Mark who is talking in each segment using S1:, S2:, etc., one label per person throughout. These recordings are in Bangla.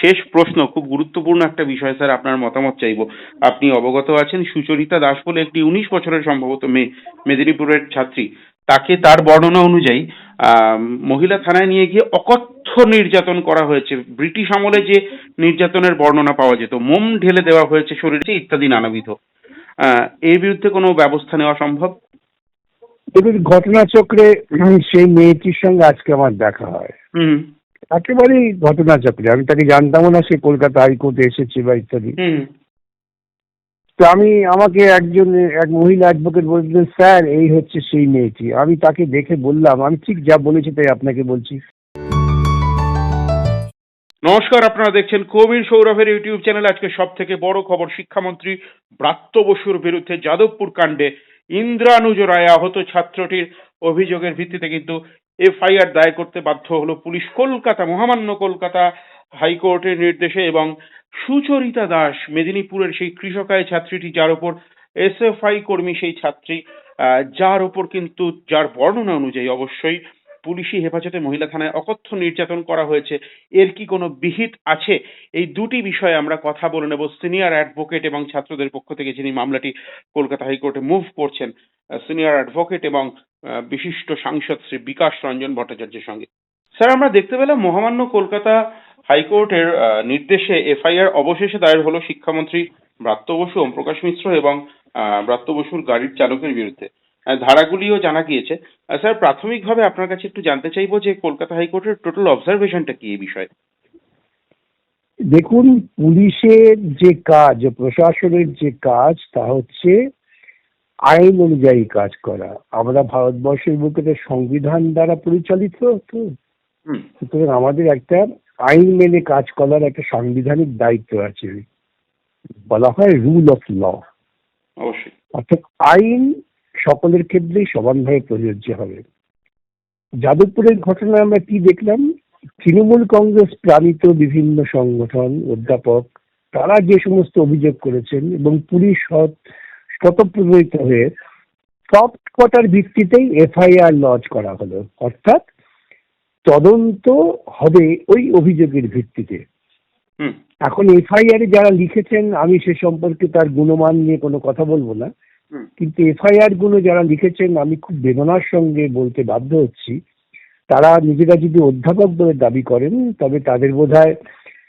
S1: শেষ প্রশ্ন খুব গুরুত্বপূর্ণ একটা বিষয় স্যার আপনার মতামত চাইব। আপনি অবগত আছেন সুচরিতা দাস বলে একটি উনিশ বছরের সম্ভবত মেয়ে মেদিনীপুরের ছাত্রী। তাকে তার বর্ণনা অনুযায়ী মহিলা থানায় নিয়ে গিয়ে অকথ্য নির্যাতন করা হয়েছে। ব্রিটিশ আমলে যে নির্যাতনের বর্ণনা পাওয়া যেত মোম ঢেলে দেওয়া হয়েছে শরীরে ইত্যাদি নানাবিধ। আহ, এর বিরুদ্ধে কোনো ব্যবস্থা নেওয়া সম্ভব?
S2: ঘটনাচক্রে সেই মেয়েটির সঙ্গে আজকে আমার দেখা হয়। একেবারেই ঘটনাচক্রে। আমি তাকে জানতামও না সে কলকাতা হাইকোর্টে এসেছে বা ইত্যাদি। তো আমি আমাকে একজন এক মহিলা অ্যাডভোকেট বলছিলেন স্যার এই হচ্ছে সেই মেয়েটি। আমি তাকে দেখে বললাম আমি ঠিক যা বলেছি তাই আপনাকে বলছি।
S1: নমস্কার আপনারা দেখছেন কবির সৌরভের ইউটিউব চ্যানেল। আজকে সব থেকে বড় খবর শিক্ষামন্ত্রী ব্রাত্য বসুর বিরুদ্ধে যাদবপুর কাণ্ডে ইন্দ্রানুজ রায় আহত ছাত্রটির অভিযোগের ভিত্তিতে কিন্তু এফআইআর দায়ের করতে বাধ্য হলো পুলিশ কলকাতা, মহামান্য কলকাতা হাইকোর্টের নির্দেশে এবং সুচরিতা দাস মেদিনীপুরের সেই কৃষকায় ছাত্রীটি যার ওপর এসএফআই কর্মী সেই ছাত্রী যার ওপর কিন্তু, যার বর্ণনা অনুযায়ী অবশ্যই পুলিশি হেফাজতে মহিলা থানায় অকথ্য নির্যাতন করা হয়েছে। এর কি কোনো বিহিত আছে? এই দুটি বিষয়ে আমরা কথা বলে নেব। সিনিয়র অ্যাডভোকেট এবং ছাত্রদের পক্ষ থেকে যিনি মামলাটি কলকাতা হাইকোর্টে মুভ করছেন সিনিয়র অ্যাডভোকেট এবং বিশিষ্ট সাংসদ শ্রী বিকাশ রঞ্জন ভট্টাচার্যের সঙ্গে। স্যার, আমরা দেখতে পেলাম মহামান্য কলকাতা হাইকোর্টের নির্দেশে এফআইআর অবশেষে দায়ের হলো শিক্ষামন্ত্রী ব্রাত্য বসু ওম প্রকাশ মিশ্র এবং ব্রাত্য বসুর গাড়ির চালকের বিরুদ্ধে। ধারাগুলিও জানা গিয়েছে। স্যার প্রাথমিকভাবে আপনার কাছে একটু জানতে চাইব যে কলকাতা হাইকোর্টের টোটাল অবজারভেশনটা কি এই বিষয়ে?
S2: দেখুন পুলিশের যে কাজ প্রশাসনের যে কাজ তা হচ্ছে আইন অনুযায়ী কাজ করা। আমরা ভারতবর্ষের বুকে সংবিধান দ্বারা পরিচালিত তো। সুতরাং আমাদের একটা আইন মেনে কাজ করার একটা সাংবিধানিক দায়িত্ব আছে। বলা হয় রুল অফ ল। অর্থাৎ আইন সকলের ক্ষেত্রেই সমানভাবে প্রযোজ্য হবে। যাদবপুরের ঘটনায় আমরা কি দেখলাম? তৃণমূল কংগ্রেস প্রাণিত বিভিন্ন সংগঠন অধ্যাপক তারা যে সমস্ত অভিযোগ করেছেন এবং পুলিশ সৎ- স্বতঃপ্রণোদিত হয়ে সব কটার ভিত্তিতেই এফআইআর লজ করা হলো। অর্থাৎ তদন্ত হবে ওই অভিযোগের ভিত্তিতে। এখন এফআইআর যারা লিখেছেন আমি সে সম্পর্কে তার গুণমান নিয়ে কোনো কথা বলব না। কিন্তু এফআইআরগুলো যারা লিখেছেন আমি খুব বেদনার সঙ্গে বলতে বাধ্য হচ্ছি তারা নিজেরা যদি অধ্যাপক বলে দাবি করেন তবে তাদের বোধহয়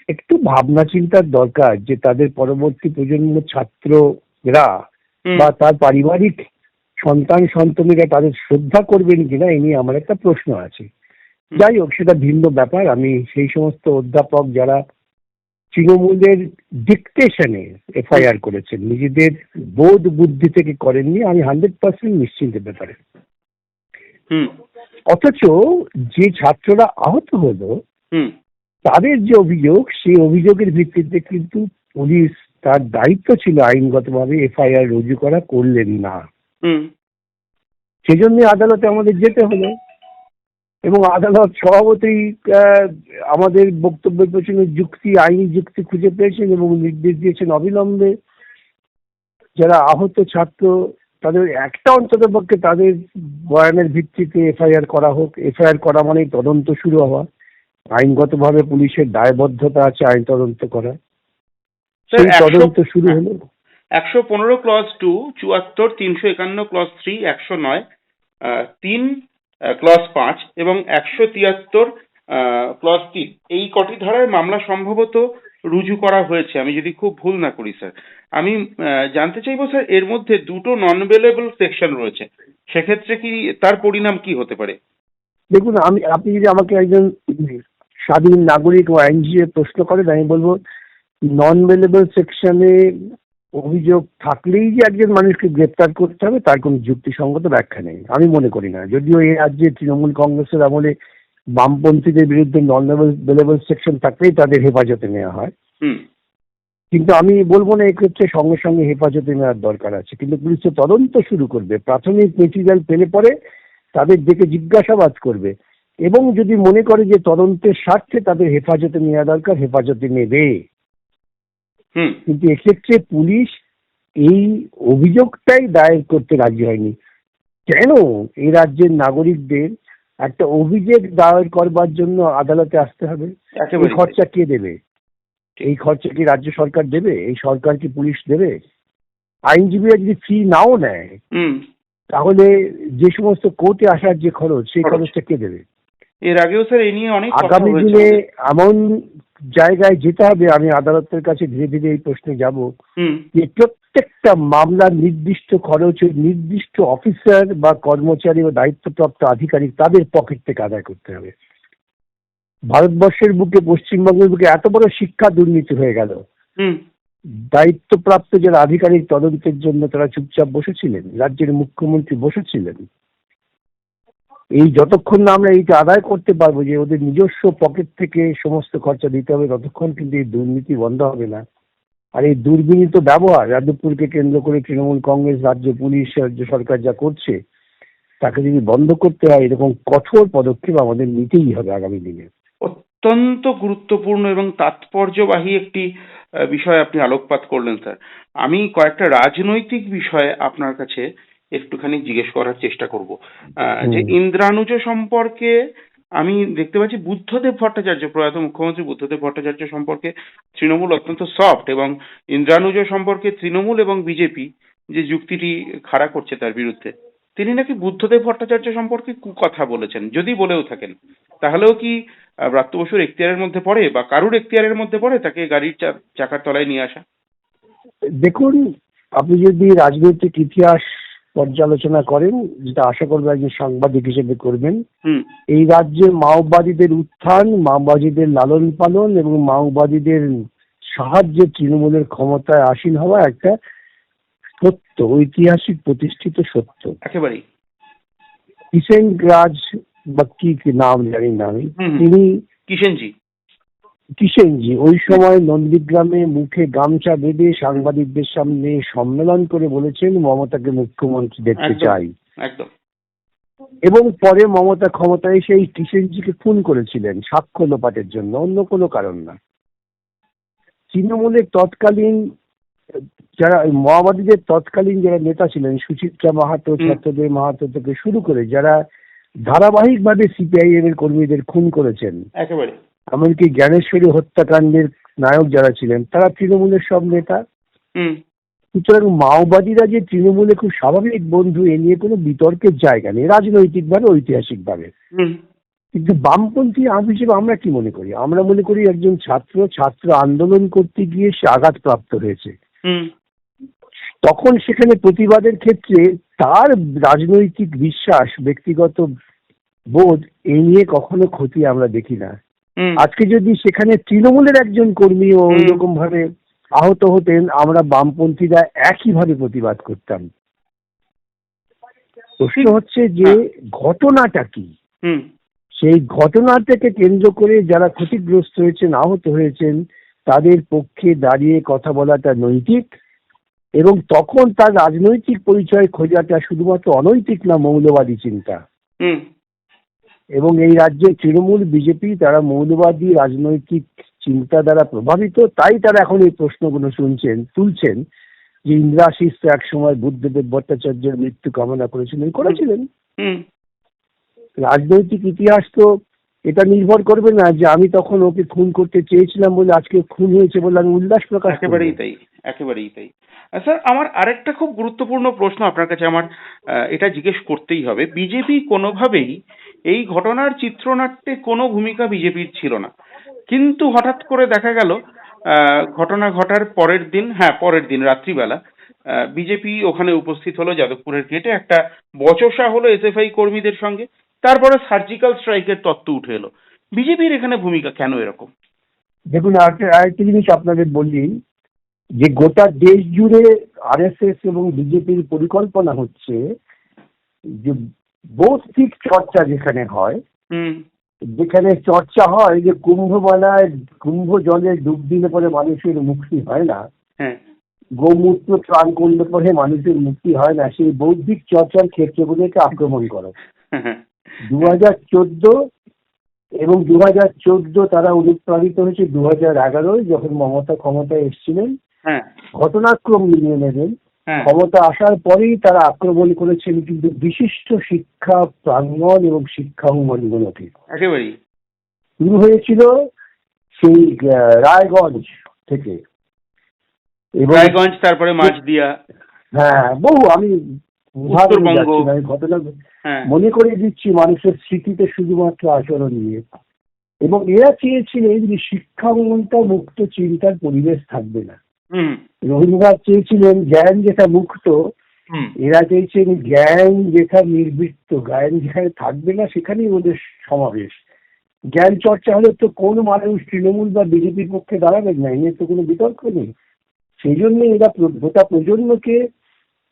S2: একটু ভাবনা চিন্তার দরকার যে তাদের পরবর্তী প্রজন্ম ছাত্ররা বা তার পারিবারিক সন্তান সন্তানীরা তাদের শ্রদ্ধা করবেন কিনা এ নিয়ে আমার একটা প্রশ্ন আছে। যাই হোক সেটা ভিন্ন ব্যাপার। আমি সেই সমস্ত অধ্যাপক যারা তৃণমূলের ডিকটেশনে এফআইআর করেছেন। নিজেদের বোধ বুদ্ধি থেকে করেননি আমি হান্ড্রেড পার্সেন্ট নিশ্চিন্তের ব্যাপারে।
S1: হুম।
S2: অথচ যে ছাত্ররা আহত হলো
S1: হুম।
S2: তাদের যে অভিযোগ সেই অভিযোগের ভিত্তিতে কিন্তু পুলিশ তার দায়িত্ব ছিল আইনগতভাবে এফআইআর রুজু করা করলেন না।
S1: হুম।
S2: সেজন্য আদালতে আমাদের যেতে হলো। এবং আদালত আহ, আমাদের বক্তব্যের পেছনে যুক্তি আইনি যুক্তি খুঁজে পেয়েছেন এবং নির্দেশ দিয়েছেন অবিলম্বে। যারা আহত ছাত্র তাদের একটা অন্তত পক্ষে তাদের বয়ানের ভিত্তিতে এফআইআর করা হোক। এফআইআর করা মানেই তদন্ত শুরু হওয়া। আইনগতভাবে পুলিশের দায়বদ্ধতা আছে আইন তদন্ত করা সেই তদন্ত শুরু হলো।
S1: একশো পনেরো ক্লস টু চুয়াত্তর তিনশো একান্ন ক্লস থ্রি একশো নয় তিন ক্লস পাঁচ এবং একশো তিয়াত্তর ক্লস তিন। এই কটি ধারায় মামলা সম্ভবত রুজু করা হয়েছে। আমি যদি খুব ভুল না করি স্যার আমি জানতে চাইব স্যার এর মধ্যে দুটো নন বেলেবল সেকশন রয়েছে। সেক্ষেত্রে কি তার পরিণাম কি হতে পারে?
S2: দেখুন, আমি, আপনি যদি আমাকে একজন স্বাধীন নাগরিক ও আইনজীবী প্রশ্ন করেন, আমি বলব নন ভেলেবল সেকশনে অভিযোগ থাকলেই যে একজন মানুষকে গ্রেপ্তার করতে হবে তার কোনো যুক্তিসঙ্গত ব্যাখ্যা নেই। আমি মনে করি না। যদিও এই রাজ্যে তৃণমূল কংগ্রেসের আমলে বামপন্থীদের বিরুদ্ধে নন সেকশন থাকলেই তাদের হেফাজতে নেওয়া হয়।
S1: হুম।
S2: কিন্তু আমি বলব না এক্ষেত্রে সঙ্গে সঙ্গে হেফাজতে নেওয়ার দরকার আছে। কিন্তু পুলিশ তো তদন্ত শুরু করবে প্রাথমিক মেটেরিয়াল পেলে পরে তাদের ডেকে জিজ্ঞাসাবাদ করবে। এবং যদি মনে করে যে তদন্তের স্বার্থে তাদের হেফাজতে নেওয়া দরকার হেফাজতে নেবে। কিন্তু এক্ষেত্রে পুলিশ এই অভিযোগটাই দায়ের করতে রাজি হয়নি। কেন? এই রাজ্যের নাগরিকদের একটা অভিযোগ দায়ের করবার জন্য আদালতে আসতে হবে। এই খরচা কে দেবে? এই খরচা কি রাজ্য সরকার দেবে? এই সরকার কি পুলিশ দেবে? আইনজীবীরা যদি ফি নাও নেয়
S1: হুম।
S2: তাহলে যে সমস্ত কোর্টে আসার যে খরচ সেই খরচটা কে দেবে?
S1: এর আগেও স্যার এই নিয়ে অনেক
S2: আগামী দিনে এমন জায়গায় যেতে হবে আমি আদালতের কাছে ধীরে ধীরে এই প্রশ্নে যাব। যে প্রত্যেকটা মামলার নির্দিষ্ট খরচ নির্দিষ্ট অফিসার বা কর্মচারী বা দায়িত্বপ্রাপ্ত আধিকারিক তাদের পকেট থেকে আদায় করতে হবে। ভারতবর্ষের বুকে পশ্চিমবঙ্গের বুকে এত বড় শিক্ষা দুর্নীতি হয়ে গেল। দায়িত্বপ্রাপ্ত যারা আধিকারিক তদন্তের জন্য তারা চুপচাপ বসেছিলেন রাজ্যের মুখ্যমন্ত্রী বসেছিলেন। এই যতক্ষণ না আমরা এইটা আদায় করতে পারব যে ওদের নিজস্ব পকেট থেকে সমস্ত খরচা দিতে হবে, ততক্ষণ কিন্তু এই দুর্নীতি বন্ধ হবে না। আর এই দুর্বিনীত ব্যবহার যাদবপুরকে কেন্দ্র করে তৃণমূল কংগ্রেস, রাজ্য পুলিশ, রাজ্য সরকার যা করছে, তাকে যদি বন্ধ করতে হয়, এরকম কঠোর পদক্ষেপ আমাদের নিতেই হবে আগামী দিনে।
S1: অত্যন্ত গুরুত্বপূর্ণ এবং তাৎপর্যবাহী একটি বিষয় আপনি আলোকপাত করলেন, স্যার। আমি কয়েকটা রাজনৈতিক বিষয়ে আপনার কাছে একটুখানি জিজ্ঞেস করার চেষ্টা করব যে। ইন্দ্রানুজ সম্পর্কে আমি দেখতে পাচ্ছি বুদ্ধদেব ভট্টাচার্য প্রয়াত মুখ্যমন্ত্রী বুদ্ধদেব ভট্টাচার্য সম্পর্কে তৃণমূল অত্যন্ত সফট এবং ইন্দ্রানুজ সম্পর্কে তৃণমূল এবং বিজেপি যে যুক্তিটি খাড়া করছে তার বিরুদ্ধে তিনি নাকি বুদ্ধদেব ভট্টাচার্য সম্পর্কে কথা বলেছেন যদি বলেও থাকেন তাহলেও কি ব্রাত্য বসুর এখতিয়ারের মধ্যে পড়ে বা কারুর এখতিয়ারের মধ্যে পড়ে তাকে গাড়ির চাকার তলায় নিয়ে আসা
S2: দেখুন আপনি যদি রাজনৈতিক ইতিহাস পর্যালোচনা করেন যেটা আশা করব একজন সাংবাদিক হিসেবে করবেন। এই রাজ্যে মাওবাদীদের উত্থান মাওবাদীদের লালন পালন এবং মাওবাদীদের সাহায্যে তৃণমূলের ক্ষমতায় আসীন হওয়া একটা সত্য ঐতিহাসিক প্রতিষ্ঠিত সত্য।
S1: একেবারেই।
S2: কিষেন রাজ বা কি নাম জানি না আমি। তিনি
S1: কিষেনজি।
S2: কিষেনজি ওই সময় নন্দীগ্রামে মুখে গামছা বেঁধে সাংবাদিকদের সামনে সম্মেলন করে বলেছেন মমতাকে মুখ্যমন্ত্রী দেখতে চাই। এবং পরে মমতা ক্ষমতায় সেই কিষেনজিকে খুন করেছিলেন সাক্ষ্য লোপাটের জন্য অন্য কোনো কারণ না। তৃণমূলের তৎকালীন যারা মাওবাদীদের তৎকালীন যারা নেতা ছিলেন সুচিত্রা মাহাতো
S1: হুম।
S2: ছত্রদেব মাহাতো থেকে শুরু করে যারা ধারাবাহিকভাবে সিপিআইএম এর কর্মীদের খুন করেছেন
S1: একেবারে।
S2: এমনকি জ্ঞানেশ্বরী হত্যাকাণ্ডের নায়ক যারা ছিলেন তারা তৃণমূলের সব নেতা। সুতরাং মাওবাদীরা যে তৃণমূলে খুব স্বাভাবিক বন্ধু এ নিয়ে কোনো বিতর্কের জায়গা নেই রাজনৈতিকভাবে ঐতিহাসিকভাবে। কিন্তু বামপন্থী আম হিসেবে আমরা কি মনে করি? আমরা মনে করি একজন ছাত্র ছাত্র আন্দোলন করতে গিয়ে সে আঘাতপ্রাপ্ত হয়েছে।
S1: হুম।
S2: তখন সেখানে প্রতিবাদের ক্ষেত্রে তার রাজনৈতিক বিশ্বাস ব্যক্তিগত বোধ এই নিয়ে কখনো ক্ষতি আমরা দেখি না। আজকে যদি সেখানে তৃণমূলের একজন
S1: কর্মী।
S2: ওইরকম ভাবে আহত হতেন আমরা বামপন্থীরা একইভাবে প্রতিবাদ করতাম। প্রশ্ন হচ্ছে যে ঘটনাটা কি? সেই ঘটনাটাকে কেন্দ্র করে যারা ক্ষতিগ্রস্ত হয়েছেন আহত হয়েছেন তাদের পক্ষে দাঁড়িয়ে কথা বলাটা নৈতিক এবং তখন তার রাজনৈতিক পরিচয় খোঁজাটা শুধুমাত্র অনৈতিক না মৌলবাদী চিন্তা। এবং এই রাজ্যে তৃণমূল বিজেপি তারা মৌলবাদী রাজনৈতিক চিন্তা দ্বারা প্রভাবিত তাই তারা এখন এই প্রশ্নগুলো শুনছেন তুলছেন যে ইন্দ্রাশিস তো এক সময় বুদ্ধদেব ভট্টাচার্যের মৃত্যু কামনা করেছিলেন করেছিলেন।
S1: হুম।
S2: রাজনৈতিক ইতিহাস তো এটা নির্ভর করবে না যে আমি তখন ওকে খুন করতে চেয়েছিলাম বলে আজকে খুন হয়েছে বলে আমি উল্লাস প্রকাশ।
S1: একেবারেই তাই একেবারেই তাই। স্যার, আমার আরেকটা খুব গুরুত্বপূর্ণ প্রশ্ন আপনার কাছে আমার এটা জিজ্ঞেস করতেই হবে। বিজেপি কোনোভাবেই এই ঘটনার চিত্রনাট্যে কোনো ভূমিকা বিজেপির ছিল না। কিন্তু হঠাৎ করে দেখা গেল ঘটনা ঘটার পরের দিন হ্যাঁ পরের দিন, রাত্রিবেলা বিজেপি ওখানে উপস্থিত হলো যাদবপুরের গেটে একটা বচসা হলো এসএফআই কর্মীদের সঙ্গে। তারপরে সার্জিক্যাল স্ট্রাইকের তত্ত্ব উঠে এলো। বিজেপির এখানে ভূমিকা কেন এরকম?
S2: দেখুন আরেকটা জিনিস আপনাদের বলি। যে গোটা দেশ জুড়ে আরএসএস এবং বিজেপির পরিকল্পনা হচ্ছে যে বৌদ্ধিক চর্চা যেখানে হয় যেখানে চর্চা হয় যে কুম্ভ মেলায় কুম্ভ জলে ডুব দিলে পরে মানুষের মুক্তি হয় না
S1: হ্যাঁ।
S2: গোমূত্র ত্রাণ করলে পরে মানুষের মুক্তি হয় না সেই বৌদ্ধিক চর্চার ক্ষেত্রগুলোকে আক্রমণ করো। দু হাজার চোদ্দ এবং দু হাজার চোদ্দ তারা অনুপ্রাণিত হয়েছে দু হাজার এগারোয় যখন মমতা ক্ষমতায় এসেছিলেন। ঘটনাক্রম মিলিয়ে নেবেন।
S1: হ্যাঁ।
S2: ক্ষমতা আসার পরেই তারা আক্রমণ করেছেন কিন্তু বিশিষ্ট শিক্ষা প্রাঙ্গণ এবং শিক্ষা অঙ্গনগুলোকে। শুরু হয়েছিল সেই রায়গঞ্জ থেকে।
S1: রায়গঞ্জ তারপরে
S2: হ্যাঁ বহু আমি ঘটনা
S1: হ্যাঁ।
S2: মনে করে দিচ্ছি মানুষের স্মৃতিতে শুধুমাত্র আচরণ নিয়ে। এবং এরা চেয়েছিলেন যে শিক্ষামন্তা মুক্ত চিন্তার পরিবেশ থাকবে না। রবীন্দ্রনাথ চেয়েছিলেন জ্ঞান যেটা মুক্ত এরা চেয়েছেন জ্ঞান যেটা নির্বৃত্ত। জ্ঞান যেখানে থাকবে না সেখানেই ওদের সমাবেশ। জ্ঞান চর্চা হলে তো কোন মানুষ তৃণমূল বা বিজেপির পক্ষে দাঁড়াবেন না এ নিয়ে তো কোনো বিতর্ক নেই। সেই জন্য এরা গোটা প্রজন্মকে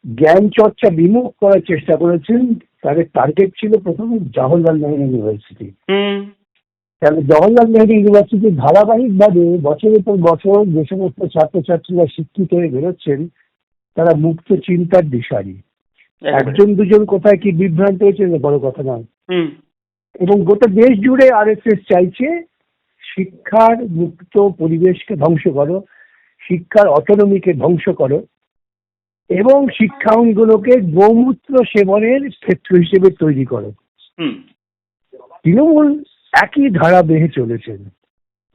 S2: জ্ঞান চর্চা বিমুখ করার চেষ্টা করেছেন। তাদের টার্গেট ছিল প্রথম জওহরলাল নেহরু ইউনিভার্সিটি জওহরলাল নেহরু ইউনিভার্সিটি ধারাবাহিকভাবে বছরের পর বছর যে সমস্ত ছাত্রছাত্রীরা শিক্ষিত হয়ে বেরোচ্ছেন তারা মুক্ত চিন্তার দিশারি একজন দুজন কোথায় কি বিভ্রান্ত হয়েছে বড় কথা নয়।
S1: হুম।
S2: এবং গোটা দেশ জুড়ে আরএসএস চাইছে শিক্ষার মুক্ত পরিবেশকে ধ্বংস করো শিক্ষার অটোনমিকে ধ্বংস করো এবং শিক্ষাঙ্গনগুলোকে গোমূত্র সেবনের ক্ষেত্র হিসেবে তৈরি করো। তৃণমূল একই ধারা বেঁধে চলেছেন।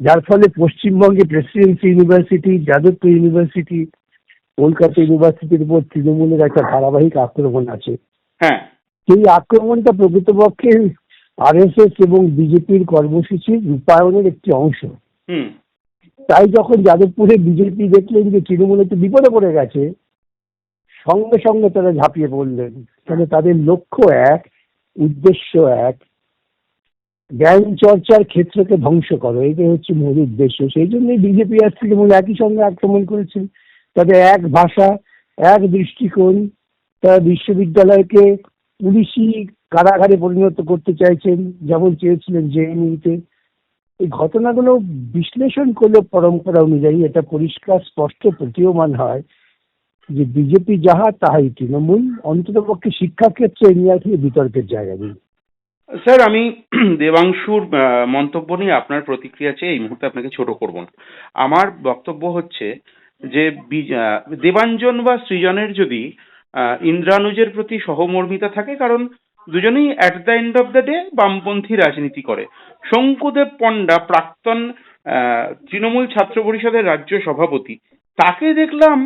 S2: যার ফলে পশ্চিমবঙ্গে presidency university Jadavpur university Kolkata ইউনিভার্সিটির উপর তৃণমূলের একটা ধারাবাহিক আক্রমণ আছে।
S1: হ্যাঁ।
S2: সেই আক্রমণটা প্রকৃতপক্ষে আরএসএস এবং বিজেপির কর্মসূচির রূপায়ণের একটি অংশ।
S1: হুম।
S2: তাই যখন যাদবপুরে বিজেপি দেখলেন যে তৃণমূল একটু বিপদে পড়ে গেছে সঙ্গে সঙ্গে তারা ঝাঁপিয়ে পড়লেন। তাহলে তাদের লক্ষ্য এক উদ্দেশ্য এক জ্ঞান চর্চার ক্ষেত্রকে ধ্বংস করো, এটাই হচ্ছে মূল উদ্দেশ্য। সেই জন্যই বিজেপি আর তৃণমূল একই সঙ্গে আক্রমণ করেছেন তাদের এক ভাষা, এক দৃষ্টিকোণ, তারা বিশ্ববিদ্যালয়কে পুলিশি কারাগারে পরিণত করতে চাইছেন, যেমন চেয়েছিলেন জেএনইউতে। এই ঘটনাগুলো বিশ্লেষণ করলে পরম্পরা অনুযায়ী, এটা পরিষ্কার, স্পষ্ট, প্রতীয়মান হয় যে বিজেপি যাহা, তাহাই তৃণমূল। অন্ততপক্ষে শিক্ষাক্ষেত্রে এ নিয়ে আসলে বিতর্কের জায়গা নেই।
S1: স্যার আমি দেবাংশুর মন্তব্য নিয়ে আপনার প্রতিক্রিয়া চেয়ে এই মুহূর্তে আপনাকে ছোট করব না। আমার বক্তব্য হচ্ছে যে দেবাঞ্জন বা সৃজনের যদি ইন্দ্রানুজের প্রতি সহমর্মিতা থাকে, কারণ দুজনেই at the end of the day বামপন্থী রাজনীতি করে। শঙ্কুদেব পণ্ডা প্রাক্তন তৃণমূল ছাত্র পরিষদের রাজ্য সভাপতি, তাকে দেখলাম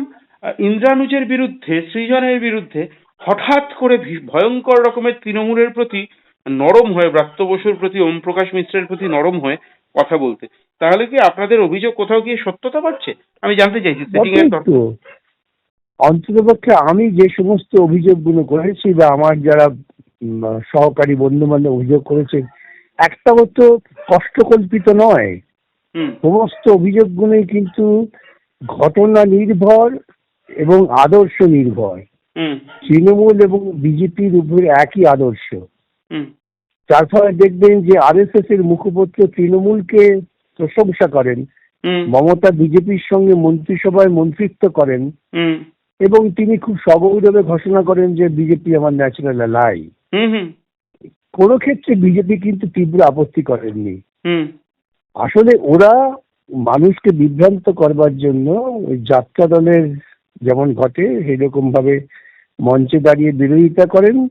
S1: ইন্দ্রানুজের বিরুদ্ধে, সৃজনের বিরুদ্ধে হঠাৎ করে ভয়ঙ্কর রকমের তৃণমূলের প্রতি নরম হয়ে ব্রাত্য বসুর প্রতি ওম প্রকাশ মিশ্রের প্রতি নরম হয়ে কথা বলতে। তাহলে কি আপনাদের অভিযোগ কোথাও গিয়ে সত্যতা পাচ্ছে আমি জানতে চাইছি
S2: অন্ততপক্ষে আমি যে সমস্ত অভিযোগগুলো করেছি বা আমার যারা সহকারী বন্ধু বান্ধব অভিযোগ করেছেন একটাও তো কষ্টকল্পিত নয়। সমস্ত অভিযোগগুলোই কিন্তু ঘটনা নির্ভর এবং আদর্শ নির্ভর। তৃণমূল এবং বিজেপির উপর একই আদর্শ। যার ফলে দেখবেন যে আরএসএস এর মুখপত্র তৃণমূলকে প্রশংসা করেন। মমতা বিজেপির সঙ্গে মন্ত্রিসভায় মন্ত্রিত্ব করেন। এবং তিনি খুব সগৌরবে ঘোষণা করেন যে বিজেপি আমার ন্যাচারাল লাই কোনো ক্ষেত্রে বিজেপি কিন্তু তীব্র আপত্তি করেননি।
S1: হুম।
S2: আসলে ওরা মানুষকে বিভ্রান্ত করবার জন্য ওই যাত্রা দলের যেমন ঘটে সেরকম ভাবে মঞ্চে দাঁড়িয়ে বিরোধিতা করেন।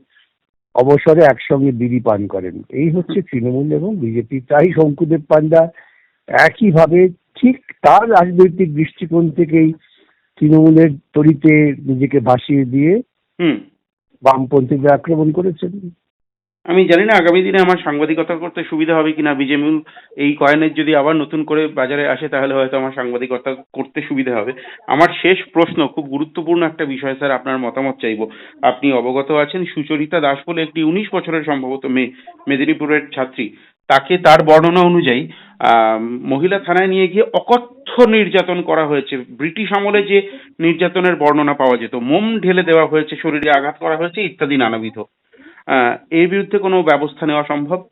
S2: অবসরে একসঙ্গে বিড়ি পান করেন। এই হচ্ছে তৃণমূল এবং বিজেপি। তাই শঙ্কুদেব পান্ডা একইভাবে ঠিক তার রাজনৈতিক দৃষ্টিকোণ থেকেই তৃণমূলের তরিতে নিজেকে ভাসিয়ে দিয়ে বামপন্থীদের আক্রমণ করেছেন।
S1: আমি জানি না, আগামী দিনে আমার সাংবাদিকতা করতে সুবিধা হবে কিনা, বিজেমুল এই কয়েনের যদি আবার নতুন করে বাজারে আসে, তাহলে হয়তো আমার সাংবাদিকতা করতে সুবিধা হবে। আমার শেষ প্রশ্ন, খুব গুরুত্বপূর্ণ একটা বিষয় স্যার, আপনার মতামত চাইব। আপনি অবগত আছেন, সুচরিতা দাস বলে একটি উনিশ বছরের সম্ভবত মেয়ে, মেদিনীপুরের ছাত্রী। তাকে তার বর্ণনা অনুযায়ী মহিলা থানায় নিয়ে গিয়ে অকথ্য নির্যাতন করা হয়েছে। ব্রিটিশ আমলে যে নির্যাতনের বর্ণনা পাওয়া যেত, মোম ঢেলে দেওয়া হয়েছে, শরীরে আঘাত করা হয়েছে, ইত্যাদি নানাবিধ। এর বিরুদ্ধে কোনো ব্যবস্থা নেওয়া সম্ভব?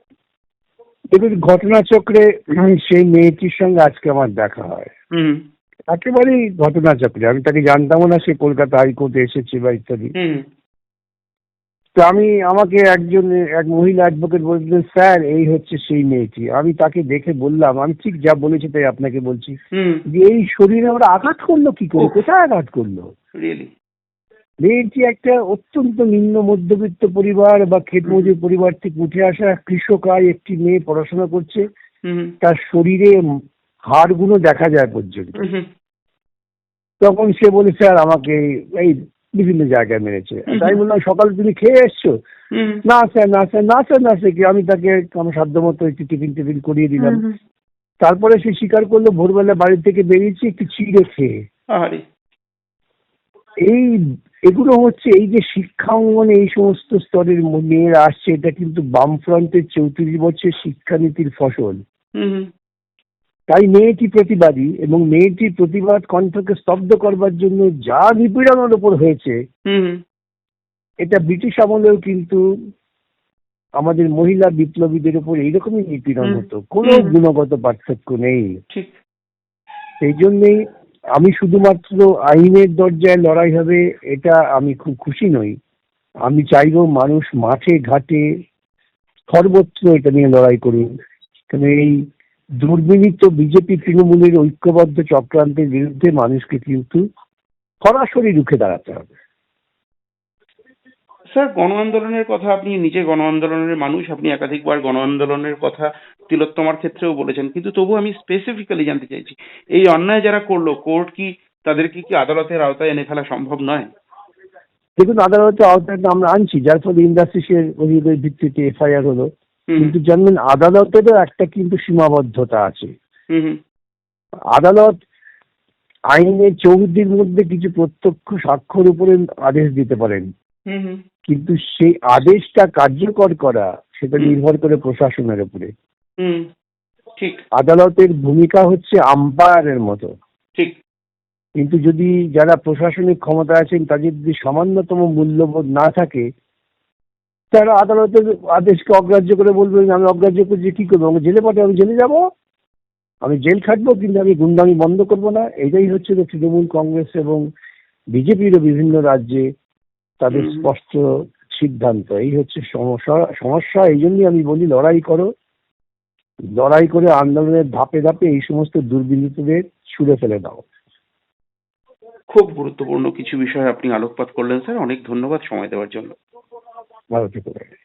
S2: দেখুন ঘটনাচক্রে সেই মেয়েটির সঙ্গে আজকে আমার দেখা হয়।
S1: হুম।
S2: একেবারেই ঘটনাচক্রে। আমি তাকে জানতামও না সে কলকাতা হাইকোর্টে এসেছে বা ইত্যাদি।
S1: হুম।
S2: তো আমি আমাকে একজন এক মহিলা অ্যাডভোকেট বলছিলেন স্যার এই হচ্ছে সেই মেয়েটি। আমি তাকে দেখে বললাম আমি ঠিক যা বলেছি তাই আপনাকে বলছি।
S1: হুম।
S2: যে এই শরীরে ওরা আঘাত করল কি করে? কোথায় আঘাত করল? মেয়েটি একটা অত্যন্ত নিম্ন মধ্যবিত্ত পরিবার বা ক্ষেতমজুর পরিবার থেকে উঠে আসা কৃষক আয় একটি মেয়ে পড়াশোনা করছে। তার শরীরে হাড়গুলো দেখা যায় পর্যন্ত। তখন সে বলে স্যার আমাকে এই বিভিন্ন জায়গায় মেরেছে। তাই বললাম সকালে তুমি খেয়ে এসছো? না স্যার না স্যার না স্যার না স্যার আমি তাকে আমার সাধ্য মতো একটু টিফিন টিফিন করিয়ে দিলাম। তারপরে সে স্বীকার করল ভোরবেলা বাড়ি থেকে বেরিয়েছি একটু চিড়ে খেয়ে। এই এগুলো হচ্ছে এই যে শিক্ষা অঙ্গনে এই সমস্ত স্তরের মেয়েরা আসছে এটা কিন্তু বামফ্রন্টের চৌত্রিশ বছর শিক্ষানীতির ফসল। তাই মেয়েটি প্রতিবাদী এবং মেয়েটির প্রতিবাদ কণ্ঠকে স্তব্ধ করবার জন্য যা নিপীড়নের ওপর হয়েছে। এটা ব্রিটিশ আমলেও কিন্তু আমাদের মহিলা বিপ্লবীদের উপর এইরকমই নিপীড়ন হতো। কোনো গুণগত পার্থক্য নেই। সেই জন্যেই আমি শুধুমাত্র আইনের দরজায় লড়াই হবে, এটা আমি খুব খুশি নই। আমি চাইব মানুষ মাঠে, ঘাটে সর্বত্র এটা নিয়ে লড়াই করুন কারণ এই দুর্বিনীত বিজেপি তৃণমূলের ঐক্যবদ্ধ চক্রান্তের বিরুদ্ধে মানুষকে কিন্তু সরাসরি রুখে দাঁড়াতে হবে।
S1: স্যার গণ আন্দোলনের কথা আপনি নিজে গণ আন্দোলনের মানুষ, আপনি একাধিকবার গণ আন্দোলনের কথা তিলোত্তমার ক্ষেত্রেও বলেছেন। কিন্তু তবু আমি স্পেসিফিক্যালি জানতে চাইছি এই অন্যায় যারা করল কোর্ট কি তাদেরকে কি আদালতের আওতায় এনে ফেলা সম্ভব নয়?
S2: দেখুন আদালতের আওতায় আমরা আনছি যার ফলে ইন্ডাস্ট্রিসের অভিযোগের ভিত্তিতে এফআইআর হলো। কিন্তু জানবেন আদালতেরও একটা কিন্তু সীমাবদ্ধতা আছে। আদালত আইনের চৌহদ্দির মধ্যে কিছু প্রত্যক্ষ সাক্ষ্যর উপরে আদেশ দিতে পারেন। কিন্তু সেই আদেশটা কার্যকর করা সেটা নির্ভর করে প্রশাসনের উপরে।
S1: হুম ঠিক।
S2: আদালতের ভূমিকা হচ্ছে আম্পায়ারের মতো।
S1: ঠিক।
S2: কিন্তু যদি যারা প্রশাসনিক ক্ষমতা আছেন তাদের যদি সামান্যতম মূল্যবোধ না থাকে তারা আদালতের আদেশকে অগ্রাহ্য করে বলবেন আমি অগ্রাহ্য করছি কি করব? আমি জেলে পাঠাবো আমি জেলে যাব? আমি জেল খাটবো কিন্তু আমি গুন্ডামি বন্ধ করব না? এটাই হচ্ছে যে তৃণমূল কংগ্রেস এবং বিজেপিরও বিভিন্ন রাজ্যে তাদের স্পষ্ট সিদ্ধান্ত। এই হচ্ছে সমস্যা সমস্যা এই জন্যই আমি বলি লড়াই করো। লড়াই করে আন্দোলনের ধাপে ধাপে এই সমস্ত দুর্বৃত্তদের ছুড়ে ফেলে দাও।
S1: খুব গুরুত্বপূর্ণ কিছু বিষয় আপনি আলোকপাত করলেন স্যার। অনেক ধন্যবাদ সময় দেওয়ার জন্য।
S2: ভালো থেকে।